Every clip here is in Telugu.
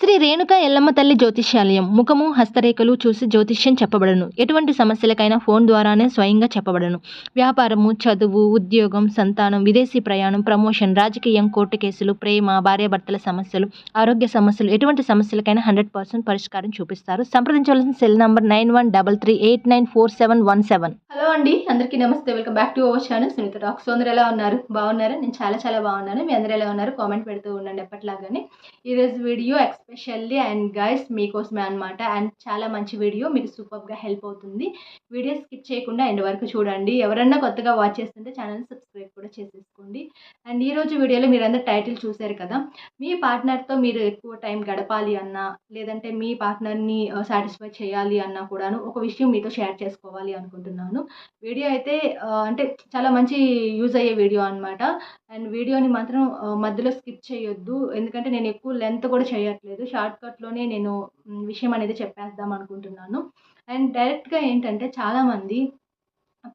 శ్రీ రేణుక ఎల్లమ్మ తల్లి జ్యోతిష్యాలయం. ముఖము హస్తరేఖలు చూసి జ్యోతిష్యం చెప్పబడను. ఎటువంటి సమస్యలకైనా ఫోన్ ద్వారానే స్వయంగా చెప్పబడను. వ్యాపారము చదువు ఉద్యోగం సంతానం విదేశీ ప్రయాణం ప్రమోషన్ రాజకీయం కోర్టు కేసులు ప్రేమ భార్యాభర్తల సమస్యలు ఆరోగ్య సమస్యలు ఎటువంటి సమస్యలకైనా హండ్రెడ్ పర్సెంట్ పరిష్కారం చూపిస్తారు. సంప్రదించవలసిన cell number nine one double three eight nine four seven one seven. Hello అండి అందరికీ నమస్తే. Welcome back to our channel Sunitha talks. అందరూ ఎలా ఉన్నారు? బాగున్నారా? నేను చాలా చాలా బాగున్నాను. మీ అందరూ ఎలా ఉన్నారు? కామెంట్ పెడుతూ ఉండండి ఎప్పటిలాగానే. ఈరోజు వీడియో స్పెషల్లీ అండ్ గైస్ మీకోసమే అనమాట అండ్ చాలా మంచి వీడియో. మీకు సూపర్గా హెల్ప్ అవుతుంది. వీడియో స్కిప్ చేయకుండా ఎండ్ వరకు చూడండి. ఎవరన్నా కొత్తగా వాచ్ చేస్తుంటే ఛానల్ సబ్స్క్రైబ్ కూడా చేసేసుకోండి. అండ్ ఈరోజు వీడియోలో మీరందరూ టైటిల్ చూశారు కదా. మీ పార్ట్నర్తో మీరు ఎక్కువ టైం గడపాలి అన్నా లేదంటే మీ పార్ట్నర్ని సాటిస్ఫై చేయాలి అన్నా కూడాను ఒక విషయం మీతో షేర్ చేసుకోవాలి అనుకుంటున్నాను. వీడియో అయితే అంటే చాలా మంచి యూజ్ అయ్యే వీడియో అనమాట అండ్ వీడియోని మాత్రం మధ్యలో స్కిప్ చేయొద్దు. ఎందుకంటే నేను ఎక్కువ లెంత్ కూడా చేయట్లేదు. షార్ట్ కట్లోనే నేను విషయం అనేది చెప్పేద్దాం అనుకుంటున్నాను. అండ్ డైరెక్ట్గా ఏంటంటే చాలామంది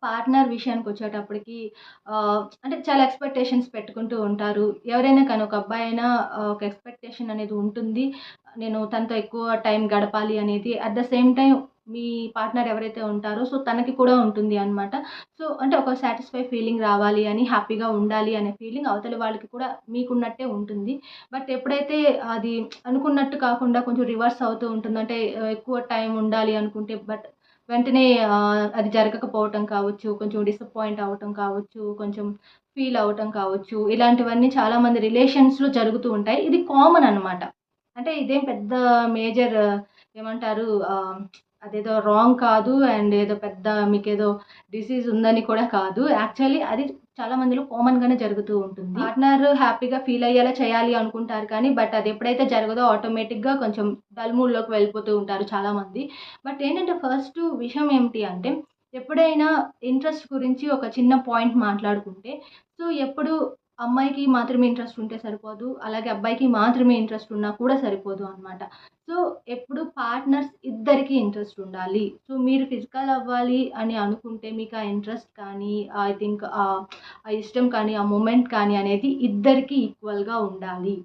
పార్ట్నర్ విషయానికి వచ్చేటప్పటికి అంటే చాలా ఎక్స్పెక్టేషన్స్ పెట్టుకుంటూ ఉంటారు. ఎవరైనా కానీ ఒక అబ్బాయి అయినా ఒక ఎక్స్పెక్టేషన్ అనేది ఉంటుంది. నేను తనతో ఎక్కువ టైం గడపాలి అనేది. అట్ ద సేమ్ టైం మీ పార్ట్నర్ ఎవరైతే ఉంటారో సో తనకి కూడా ఉంటుంది అనమాట సో అంటే ఒక సాటిస్ఫై ఫీలింగ్ రావాలి అని హ్యాపీగా ఉండాలి అనే ఫీలింగ్ అవతలి వాళ్ళకి కూడా మీకున్నట్టే ఉంటుంది. బట్ ఎప్పుడైతే అది అనుకున్నట్టు కాకుండా కొంచెం రివర్స్ అవుతూ ఉంటుంది అంటే ఎక్కువ టైం ఉండాలి అనుకుంటే బట్ వెంటనే అది జరగకపోవటం కావచ్చు కొంచెం డిసప్పాయింట్ అవ్వటం కావచ్చు కొంచెం ఫీల్ అవ్వటం కావచ్చు ఇలాంటివన్నీ చాలామంది రిలేషన్స్లో జరుగుతూ ఉంటాయి. ఇది కామన్ అనమాట అంటే ఇదేం పెద్ద మేజర్ ఏమంటారు అదేదో రాంగ్ కాదు అండ్ ఏదో పెద్ద మీకు ఏదో డిసీజ్ ఉందని కూడా కాదు. యాక్చువల్లీ అది చాలా మందిలో కామన్గానే జరుగుతూ ఉంటుంది. పార్ట్నర్ హ్యాపీగా ఫీల్ అయ్యేలా చేయాలి అనుకుంటారు కానీ బట్ అది ఎప్పుడైతే జరగదో ఆటోమేటిక్గా కొంచెం డల్మూడ్లోకి వెళ్ళిపోతూ ఉంటారు చాలామంది బట్ ఏంటంటే ఫస్ట్ విషయం ఏమిటి అంటే ఎప్పుడైనా ఇంట్రెస్ట్ గురించి ఒక చిన్న పాయింట్ మాట్లాడుకుంటే సో ఎప్పుడు అమ్మాయికి మాత్రమే ఇంట్రెస్ట్ ఉంటే సరిపోదు అలాగే అబ్బాయికి మాత్రమే ఇంట్రెస్ట్ ఉన్నా కూడా సరిపోదు అనమాట సో ఎప్పుడు పార్ట్నర్స్ ఇద్దరికి ఇంట్రెస్ట్ ఉండాలి. సో మీరు ఫిజికల్ అవ్వాలి అని అనుకుంటే మీకు ఆ ఇంట్రెస్ట్ కానీ ఐ థింక్ ఆ ఇష్టం కానీ ఆ మూమెంట్ కానీ అనేది ఇద్దరికి ఈక్వల్గా ఉండాలి.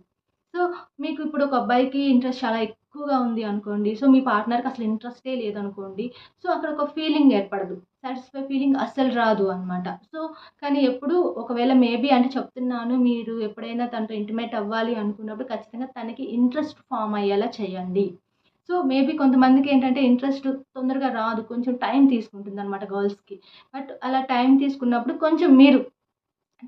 సో మీకు ఇప్పుడు ఒక అబ్బాయికి ఇంట్రెస్ట్ చాలా ఎక్కువగా ఉంది అనుకోండి. సో మీ పార్ట్నర్కి అసలు ఇంట్రెస్టే లేదనుకోండి. సో అక్కడ ఒక ఫీలింగ్ ఏర్పడదు. సాటిస్ఫై ఫీలింగ్ అస్సలు రాదు అనమాట సో కానీ ఎప్పుడు ఒకవేళ మేబీ అంటే చెప్తున్నాను మీరు ఎప్పుడైనా తనతో ఇంటిమేట్ అవ్వాలి అనుకున్నప్పుడు ఖచ్చితంగా తనకి ఇంట్రెస్ట్ ఫామ్ అయ్యేలా చేయండి. సో మేబీ కొంతమందికి ఏంటంటే ఇంట్రెస్ట్ తొందరగా రాదు. కొంచెం టైం తీసుకుంటుంది అనమాట గర్ల్స్కి బట్ అలా టైం తీసుకున్నప్పుడు కొంచెం మీరు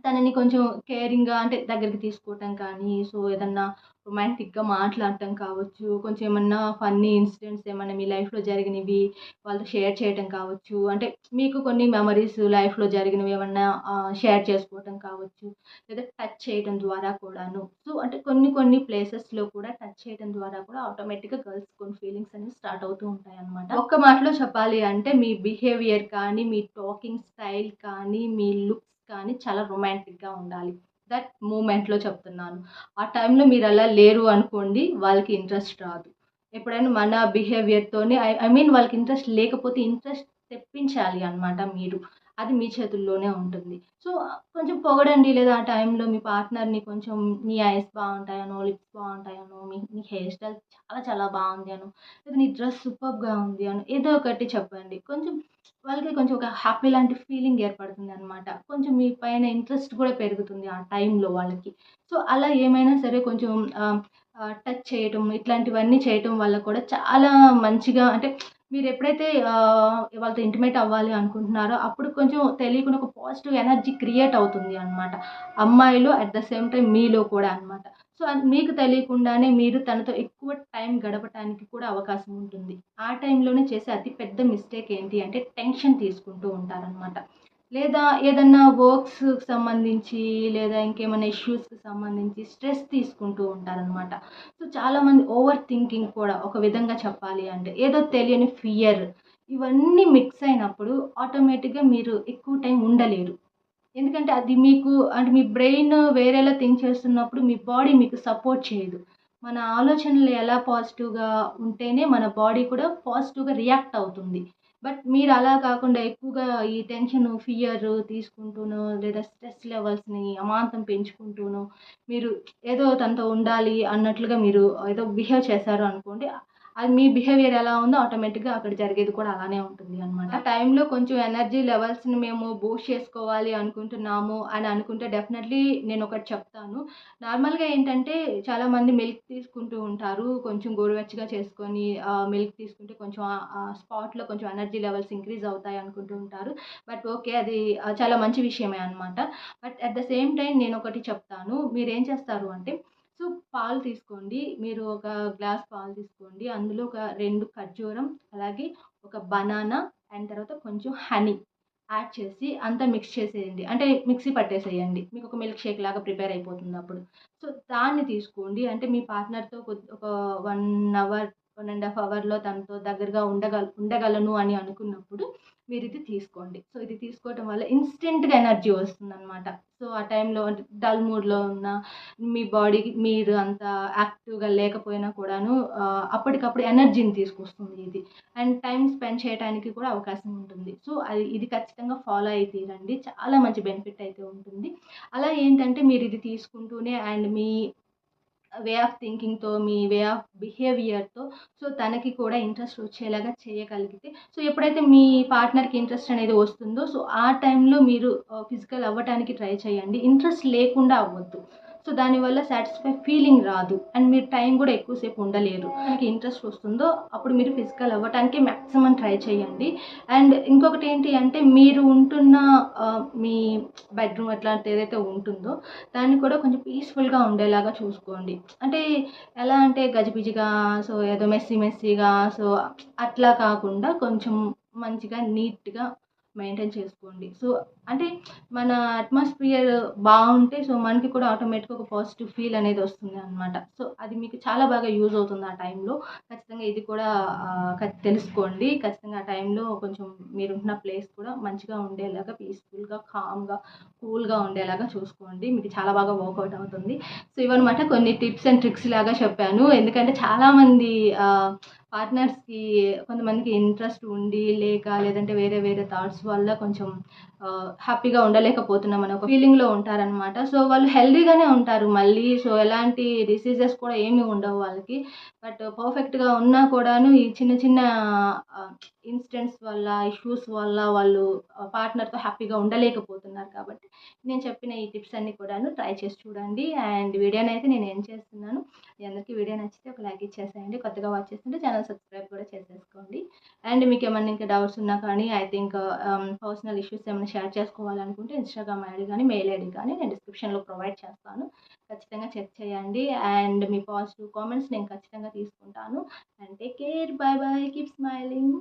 తనని కొంచెం కేరింగ్గా అంటే దగ్గరికి తీసుకోవటం కానీ సో ఏదన్నా రొమాంటిక్గా మాట్లాడటం కావచ్చు కొంచెం ఏమన్నా ఫన్నీ ఇన్సిడెంట్స్ ఏమన్నా మీ లైఫ్లో జరిగినవి వాళ్ళతో షేర్ చేయటం కావచ్చు. అంటే మీకు కొన్ని మెమరీస్ లైఫ్లో జరిగినవి ఏమన్నా షేర్ చేసుకోవటం కావచ్చు లేదా టచ్ చేయడం ద్వారా కూడాను. సో అంటే కొన్ని కొన్ని ప్లేసెస్లో కూడా టచ్ చేయడం ద్వారా కూడా ఆటోమేటిక్గా గర్ల్స్ కొన్ని ఫీలింగ్స్ అనేవి స్టార్ట్ అవుతూ ఉంటాయి అనమాట ఒక్క మాటలో చెప్పాలి అంటే మీ బిహేవియర్ కానీ మీ టాకింగ్ స్టైల్ కానీ మీ లుక్స్ కానీ చాలా రొమాంటిక్గా ఉండాలి. దట్ మూమెంట్లో చెప్తున్నాను. ఆ టైంలో మీరు అలా లేరు అనుకోండి వాళ్ళకి ఇంట్రెస్ట్ రాదు. ఎప్పుడైనా మన బిహేవియర్తోనే ఐ ఐ మీన్ వాళ్ళకి ఇంట్రెస్ట్ లేకపోతే ఇంట్రెస్ట్ తెప్పించాలి అనమాట మీరు. అది మీ చేతుల్లోనే ఉంటుంది. సో కొంచెం పొగడండి లేదా ఆ టైంలో మీ పార్ట్నర్ని కొంచెం నీ ఐస్ బాగుంటాయనో లిప్స్ బాగుంటాయనో మీ నీ హెయిర్ స్టైల్ చాలా చాలా బాగుంది అను లేదా నీ డ్రెస్ సూపర్గా ఉంది అను ఏదో ఒకటి చెప్పండి. కొంచెం వాళ్ళకి కొంచెం ఒక హ్యాపీ లాంటి ఫీలింగ్ ఏర్పడుతుంది అనమాట కొంచెం మీ పైన ఇంట్రెస్ట్ కూడా పెరుగుతుంది ఆ టైంలో వాళ్ళకి. సో అలా ఏమైనా సరే కొంచెం టచ్ చేయటం ఇట్లాంటివన్నీ చేయటం వల్ల కూడా చాలా మంచిగా అంటే మీరు ఎప్పుడైతే వాళ్ళతో ఇంటిమేట్ అవ్వాలి అనుకుంటున్నారో అప్పుడు కొంచెం తెలియకుండా ఒక పాజిటివ్ ఎనర్జీ క్రియేట్ అవుతుంది అనమాట అమ్మాయిలు అట్ ద సేమ్ టైం మీలో కూడా అనమాట సో అది మీకు తెలియకుండానే మీరు తనతో ఎక్కువ టైం గడపడానికి కూడా అవకాశం ఉంటుంది. ఆ టైంలోనే చేసే అతి పెద్ద మిస్టేక్ ఏంటి అంటే టెన్షన్ తీసుకుంటూ ఉంటారనమాట లేదా ఏదన్నా వర్క్స్ సంబంధించి లేదా ఇంకేమైనా ఇష్యూస్కి సంబంధించి స్ట్రెస్ తీసుకుంటూ ఉంటారనమాట సో చాలామంది ఓవర్ థింకింగ్ కూడా ఒక విధంగా చెప్పాలి అంటే ఏదో తెలియని ఫియర్ ఇవన్నీ మిక్స్ అయినప్పుడు ఆటోమేటిక్గా మీరు ఎక్కువ టైం ఉండలేరు. ఎందుకంటే అది మీకు అంటే మీ బ్రెయిన్ వేరేలా థింక్ చేస్తున్నప్పుడు మీ బాడీ మీకు సపోర్ట్ చేయదు. మన ఆలోచనలు ఎలా పాజిటివ్గా ఉంటేనే మన బాడీ కూడా పాజిటివ్గా రియాక్ట్ అవుతుంది. బట్ మీరు అలా కాకుండా ఎక్కువగా ఈ టెన్షన్ ఫియర్ తీసుకుంటూనో లేదా స్ట్రెస్ లెవెల్స్ని అమాంతం పెంచుకుంటూనో మీరు ఏదో తనతో ఉండాలి అన్నట్లుగా మీరు ఏదో బిహేవ్ చేశారు అనుకోండి అది మీ బిహేవియర్ ఎలా ఉందో ఆటోమేటిక్గా అక్కడ జరిగేది కూడా అలానే ఉంటుంది అనమాట ఆ టైంలో కొంచెం ఎనర్జీ లెవెల్స్ని మేము బూస్ట్ చేసుకోవాలి అనుకుంటున్నాము అని అనుకుంటే డెఫినెట్లీ నేను ఒకటి చెప్తాను. నార్మల్గా ఏంటంటే చాలామంది మిల్క్ తీసుకుంటూ ఉంటారు. కొంచెం గోరువెచ్చగా చేసుకొని మిల్క్ తీసుకుంటే కొంచెం స్పాట్లో కొంచెం ఎనర్జీ లెవెల్స్ ఇంక్రీజ్ అవుతాయి అనుకుంటూ ఉంటారు. బట్ ఓకే అది చాలా మంచి విషయమే అనమాట but at the same time నేను ఒకటి చెప్తాను. మీరు ఏం చేస్తారు అంటే సో పాలు తీసుకోండి. మీరు ఒక గ్లాస్ పాలు తీసుకోండి. అందులో ఒక రెండు ఖర్జూరం అలాగే ఒక బనానా అండ్ తర్వాత కొంచెం హనీ యాడ్ చేసి అంతా మిక్స్ చేసేయండి. అంటే మిక్సీ పట్టేసేయండి. మీకు ఒక మిల్క్ షేక్ లాగా ప్రిపేర్ అయిపోతుంది అప్పుడు. సో దాన్ని తీసుకోండి. అంటే మీ పార్ట్నర్తో ఒక one hour one and half అవర్లో తనతో దగ్గరగా ఉండగల ఉండగలను అని అనుకున్నప్పుడు మీరు ఇది తీసుకోండి. సో ఇది తీసుకోవటం వల్ల ఇన్స్టెంట్గా ఎనర్జీ వస్తుంది అనమాట సో ఆ టైంలో అంటే డల్ మూడ్లో ఉన్న మీ బాడీకి మీరు అంత యాక్టివ్గా లేకపోయినా కూడాను అప్పటికప్పుడు ఎనర్జీని తీసుకొస్తుంది ఇది. అండ్ టైం స్పెండ్ చేయడానికి కూడా అవకాశం ఉంటుంది. సో అది ఇది ఖచ్చితంగా ఫాలో అయి తీరండి. చాలా మంచి బెనిఫిట్ అయితే ఉంటుంది. అలా ఏంటంటే మీరు ఇది తీసుకుంటూనే అండ్ మీ వే ఆఫ్ థింకింగ్తో మీ వే ఆఫ్ బిహేవియర్తో సో తనకి కూడా ఇంట్రెస్ట్ వచ్చేలాగా చేయగలిగితే సో ఎప్పుడైతే మీ పార్ట్నర్కి ఇంట్రెస్ట్ అనేది వస్తుందో సో ఆ టైంలో మీరు uh, ఫిజికల్ అవ్వటానికి ట్రై చేయండి. ఇంట్రెస్ట్ లేకుండా అవ్వద్దు. సో దానివల్ల సాటిస్ఫై ఫీలింగ్ రాదు. అండ్ మీరు టైం కూడా ఎక్కువసేపు ఉండలేరు. మీకు ఇంట్రెస్ట్ వస్తుందో అప్పుడు మీరు ఫిజికల్ అవ్వటానికి మ్యాక్సిమం ట్రై చేయండి. అండ్ ఇంకొకటి ఏంటి అంటే మీరు ఉంటున్న మీ బెడ్రూమ్ అట్లాంటి ఏదైతే ఉంటుందో దాన్ని కూడా కొంచెం పీస్ఫుల్గా ఉండేలాగా చూసుకోండి. అంటే ఎలా అంటే గజిబిజిగా సో ఏదో మెస్సీ మెస్సీగా సో అట్లా కాకుండా కొంచెం మంచిగా నీట్గా మెయింటైన్ చేసుకోండి. సో అంటే మన అట్మాస్ఫియర్ బాగుంటే సో మనకి కూడా ఆటోమేటిక్గా ఒక పాజిటివ్ ఫీల్ అనేది వస్తుంది అనమాట సో అది మీకు చాలా బాగా యూజ్ అవుతుంది ఆ టైంలో. ఖచ్చితంగా ఇది కూడా తెలుసుకోండి. ఖచ్చితంగా ఆ టైంలో కొంచెం మీరుంటున్న ప్లేస్ కూడా మంచిగా ఉండేలాగా పీస్ఫుల్గా కామ్గా కూల్గా ఉండేలాగా చూసుకోండి. మీకు చాలా బాగా వర్కౌట్ అవుతుంది. సో ఇవన్నమాట కొన్ని టిప్స్ అండ్ ట్రిక్స్ లాగా చెప్పాను. ఎందుకంటే చాలామంది పార్ట్నర్స్కి కొంతమందికి ఇంట్రెస్ట్ ఉండి లేక లేదంటే వేరే వేరే థాట్స్ వల్ల కొంచెం హ్యాపీగా ఉండలేకపోతున్నాం అనే ఒక ఫీలింగ్లో ఉంటారనమాట సో వాళ్ళు హెల్దీగానే ఉంటారు మళ్ళీ. సో ఎలాంటి డిసీజెస్ కూడా ఏమీ ఉండవు వాళ్ళకి. బట్ పర్ఫెక్ట్గా ఉన్నా కూడాను ఈ చిన్న చిన్న ఇన్సిడెంట్స్ వల్ల ఇష్యూస్ వల్ల వాళ్ళు పార్ట్నర్తో హ్యాపీగా ఉండలేకపోతున్నారు కాబట్టి నేను చెప్పిన ఈ టిప్స్ అన్ని కూడాను ట్రై చేసి చూడండి. అండ్ వీడియోనైతే నేను ఏం చేస్తున్నాను మీ అందరికీ వీడియో నచ్చితే ఒక లైక్ ఇచ్చేసేయండి. కొత్తగా వాచ్ చేస్తుంటే ఛానల్ సబ్స్క్రైబ్ కూడా చేసేసుకోండి. అండ్ మీకు ఏమైనా ఇంకా డౌట్స్ ఉన్నా కానీ ఐ థింక్ పర్సనల్ ఇష్యూస్ ఏమైనా షేర్ చేసుకోవాలనుకుంటే ఇన్స్టాగ్రామ్ ఐడి కానీ మెయిల్ ఐడి కానీ నేను డిస్క్రిప్షన్లో ప్రొవైడ్ చేస్తాను. ఖచ్చితంగా చెక్ చేయండి. అండ్ మీ పాజిటివ్ కామెంట్స్ నేను ఖచ్చితంగా తీసుకుంటాను. And take care bye bye keep smiling